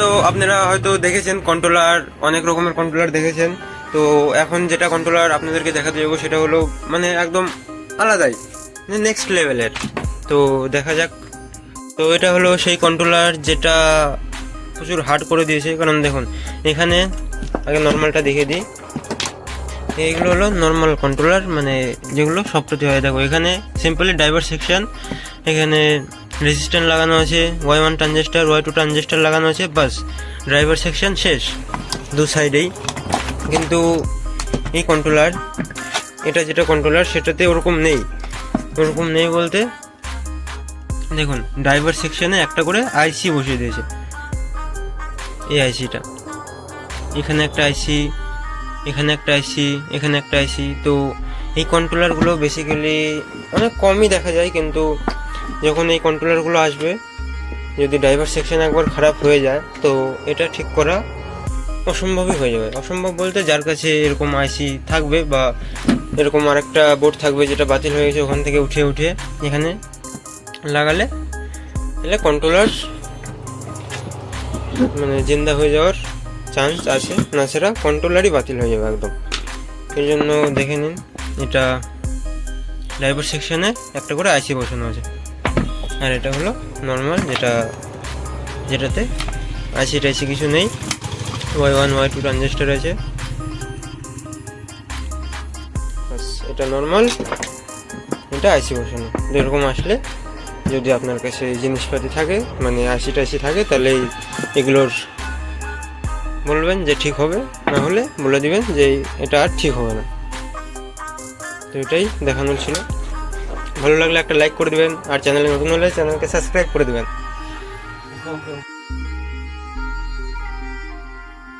তো আপনারা হয়তো দেখেছেন কন্ট্রোলার অনেক রকমের কন্ট্রোলার দেখেছেন। তো এখন যেটা কন্ট্রোলার আপনাদেরকে দেখাতে যাব সেটা হলো মানে একদম আলাদাই নেক্সট লেভেলের তো দেখা যাক। তো এটা হলো সেই কন্ট্রোলার যেটা প্রচুর হার্ড করে দিয়েছে। কারণ দেখুন, এখানে আগে নর্মালটা দেখিয়ে দিই। এইগুলো হলো নর্মাল কন্ট্রোলার মানে যেগুলো সবটাতে হয় দেখো, এখানে সিম্পলি ড্রাইভার সেকশন এখানে রেজিস্ট্যান্ট লাগানো আছে Y one transistor Y two transistor লাগানো আছে, বাস ড্রাইভার সেকশন শেষ, দু সাইডেই কিন্তু এই কন্ট্রোলার এটা যেটা কন্ট্রোলার সেটাতে ওরকম নেই। ওরকম নেই বলতে, দেখুন ড্রাইভার সেকশনে একটা করে আইসি বসিয়ে দিয়েছে। এই আইসিটা এখানে একটা আইসি এখানে একটা আইসি এখানে একটা আইসি তো এই কন্ট্রোলারগুলো বেসিক্যালি অনেক কমই দেখা যায়, কিন্তু যখন এই কন্ট্রোলারগুলো আসবে, যদি ড্রাইভার সেকশন একবার খারাপ হয়ে যায়, তো এটা ঠিক করা অসম্ভবই হয়ে যাবে। অসম্ভব বলতে যার কাছে এরকম আইসি থাকবে বা এরকম আরেকটা বোর্ড থাকবে যেটা বাতিল হয়ে গেছে ওখান থেকে উঠে উঠে এখানে লাগালে, তাহলে কন্ট্রোলার মানে জিন্দা হয়ে যাওয়ার চান্স আছে। না সেটা কন্ট্রোলারই বাতিল হয়ে যাবে একদম। এই জন্য দেখে নিন, এটা ড্রাইভার সেকশনে একটা করে আইসি বসানো আছে। আর এটা হলো নর্মাল যেটা, যেটাতে আইসি টাইসি কিছু নেই। Y one Y two transistor আছে। এটা নর্মাল এটা আইসি বসানো। যেরকম আসলে যদি আপনার কাছে জিনিসপাতি থাকে মানে আইসি টাইসি থাকে, তাহলে এগুলোর বলবেন যে ঠিক হবে। না হলে বলে দিবেন যে এটা আর ঠিক হবে না। তো এটাই দেখানোর ছিল। ভালো লাগলে একটা লাইক করে দেবেন আর চ্যানেলে নতুন হলে চ্যানেলকে সাবস্ক্রাইব করে দিবেন।